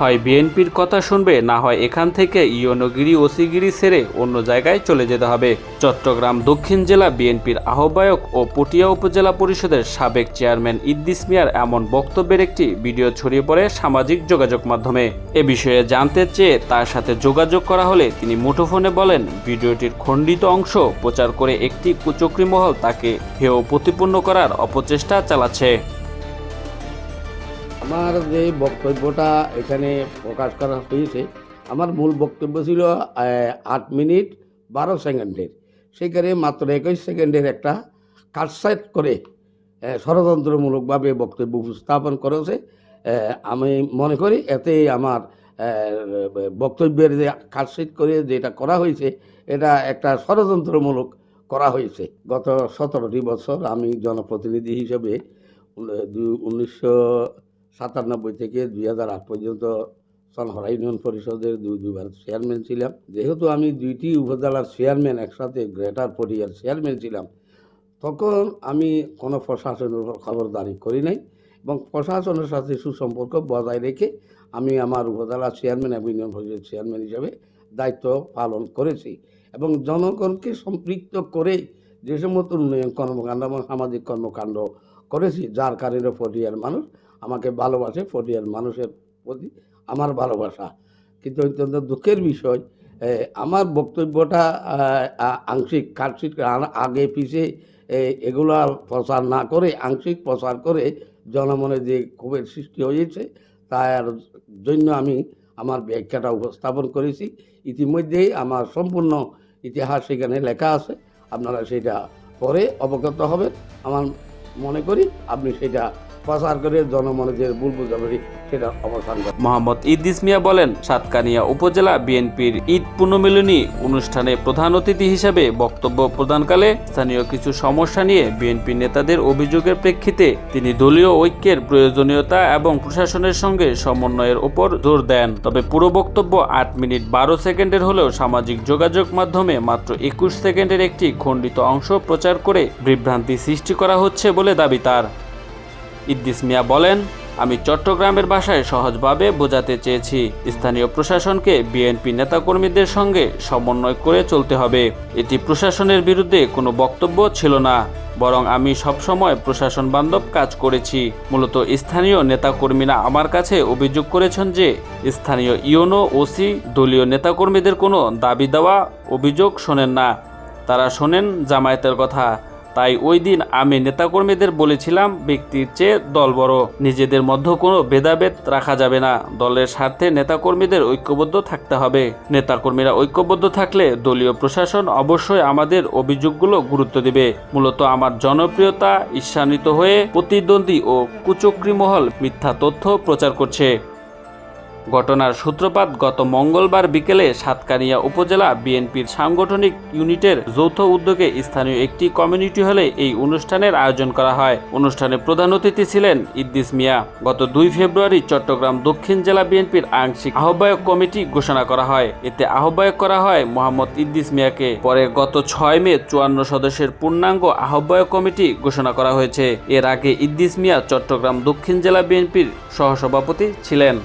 হয় বিএনপির কথা শুনবে, না হয় এখান থেকে ইয়নগিরি, ওসিগিরি ছেড়ে অন্য জায়গায় চলে যেতে হবে। চট্টগ্রাম দক্ষিণ জেলা বিএনপির আহ্বায়ক ও পটিয়া উপজেলা পরিষদের সাবেক চেয়ারম্যান ইদ্দিস মিয়ার এমন বক্তব্যের একটি ভিডিও ছড়িয়ে পড়ে সামাজিক যোগাযোগ মাধ্যমে। এ বিষয়ে জানতে চেয়ে তার সাথে যোগাযোগ করা হলে তিনি মুঠোফোনে বলেন, ভিডিওটির খণ্ডিত অংশ প্রচার করে একটি কুচক্রি মহল তাকে হেয় প্রতিপন্ন করার অপচেষ্টা চালাচ্ছে। আমার যে বক্তব্যটা এখানে প্রকাশ করা হয়েছে, আমার মূল বক্তব্য ছিল আট মিনিট, বারো সেকেন্ডের। সেখানে মাত্র একুশ সেকেন্ডের একটা কাটসাইট করে ষড়যন্ত্রমূলকভাবে বক্তব্য উপস্থাপন করেছে। আমি মনে করি এতে আমার বক্তব্যের যে কাটসাইট করে যেটা করা হয়েছে, এটা একটা ষড়যন্ত্রমূলক করা হয়েছে। গত সতেরোটি বছর আমি জনপ্রতিনিধি হিসেবে উনিশশো সাতানব্বই থেকে দুই হাজার আট পর্যন্ত সনহরা ইউনিয়ন পরিষদের দুই দুইবার চেয়ারম্যান ছিলাম। যেহেতু আমি দুইটি উপজেলার চেয়ারম্যান একসাথে গ্রেটার পরিয়ার চেয়ারম্যান ছিলাম, তখন আমি কোনো প্রশাসনের উপর খবরদারি করি নাই এবং প্রশাসনের সাথে সুসম্পর্ক বজায় রেখে আমি আমার উপজেলার চেয়ারম্যান এবং ইউনিয়ন পরিষদের চেয়ারম্যান হিসেবে দায়িত্ব পালন করেছি এবং জনগণকে সম্পৃক্ত করে যে সমস্ত উন্নয়ন কর্মকাণ্ড এবং সামাজিক কর্মকাণ্ড করেছি, যার কারণে ফটিয়ার মানুষ আমাকে ভালোবাসে ফটিয়ার মানুষের প্রতি আমার ভালোবাসা। কিন্তু অত্যন্ত দুঃখের বিষয় আমার বক্তব্যটা আংশিক কার্ষিক আগে পিছে এগুলা প্রচার না করে, আংশিক প্রচার করে জনমনে যে ক্ষোভের সৃষ্টি হয়েছে, তার জন্য আমি আমার ব্যাখ্যাটা উপস্থাপন করেছি। ইতিমধ্যেই আমার সম্পূর্ণ ইতিহাস সেখানে লেখা আছে। আপনারা সেটা পরে অবগত হবেন। আমার মনে করি আপনি সেটা মোহাম্মদ বলেন, সাতকানিয়া উপজেলা বিএনপির ঈদ পুনর্মিলনী অনুষ্ঠানে প্রধান অতিথি হিসেবে বক্তব্য প্রদানকালে স্থানীয় কিছু সমস্যা নিয়ে নেতাদের অভিযোগের প্রেক্ষিতে তিনি দলীয় ঐক্যের প্রয়োজনীয়তা এবং প্রশাসনের সঙ্গে সমন্বয়ের ওপর জোর দেন। তবে পুরো বক্তব্য আট মিনিট বারো সেকেন্ডের হলেও সামাজিক যোগাযোগ মাধ্যমে মাত্র একুশ সেকেন্ডের একটি খণ্ডিত অংশ প্রচার করে বিভ্রান্তি সৃষ্টি করা হচ্ছে বলে দাবি তার। ইদ্দিস মিয়া বলেন, আমি চট্টগ্রামের ভাষায় সহজভাবে বোঝাতে চেয়েছি। স্থানীয় প্রশাসনকে বিএনপি নেতাকর্মীদের সঙ্গে সমন্বয় করে চলতে হবে। এটি প্রশাসনের বিরুদ্ধে কোনো বক্তব্য ছিল না, বরং আমি সবসময় প্রশাসন বান্ধব কাজ করেছি। মূলত স্থানীয় নেতাকর্মীরা আমার কাছে অভিযোগ করেছেন যে, স্থানীয় ইওনো ওসি, দলীয় নেতাকর্মীদের কোনো দাবি দেওয়া অভিযোগ শোনেন না। তারা শোনেন জামায়াতের কথা। তাই ওই দিন আমি নেতাকর্মীদের বলেছিলাম, ব্যক্তির চেয়ে দল বড়। নিজেদের মধ্যে কোনো ভেদাভেদ রাখা যাবে না। দলের স্বার্থে নেতাকর্মীদের ঐক্যবদ্ধ থাকতে হবে। নেতাকর্মীরা ঐক্যবদ্ধ থাকলে দলীয় প্রশাসন অবশ্যই আমাদের অভিযোগগুলো গুরুত্ব দেবে। মূলত আমার জনপ্রিয়তা ঈর্ষান্বিত হয়ে প্রতিদ্বন্দ্বী ও কুচক্রি মহল মিথ্যা তথ্য প্রচার করছে। ঘটনার সূত্রপাত গত মঙ্গলবার বিকেলে সাতকানিয়া উপজেলা বিএনপির সাংগঠনিক ইউনিটের যৌথ উদ্যোগে স্থানীয় একটি কমিউনিটি হলে এই অনুষ্ঠানের আয়োজন করা হয়। অনুষ্ঠানে প্রধান অতিথি ছিলেন ইদ্দিস মিয়া। গত দুই ফেব্রুয়ারি চট্টগ্রাম দক্ষিণ জেলা বিএনপির আংশিক আহ্বায়ক কমিটি ঘোষণা করা হয়। এতে আহ্বায়ক করা হয় মোহাম্মদ ইদ্দিস মিয়াকে। পরে গত ছয় মে চুয়ান্ন সদস্যের পূর্ণাঙ্গ আহ্বায়ক কমিটি ঘোষণা করা হয়েছে। এর আগে ইদ্দিস মিয়া চট্টগ্রাম দক্ষিণ জেলা বিএনপির সহসভাপতি ছিলেন।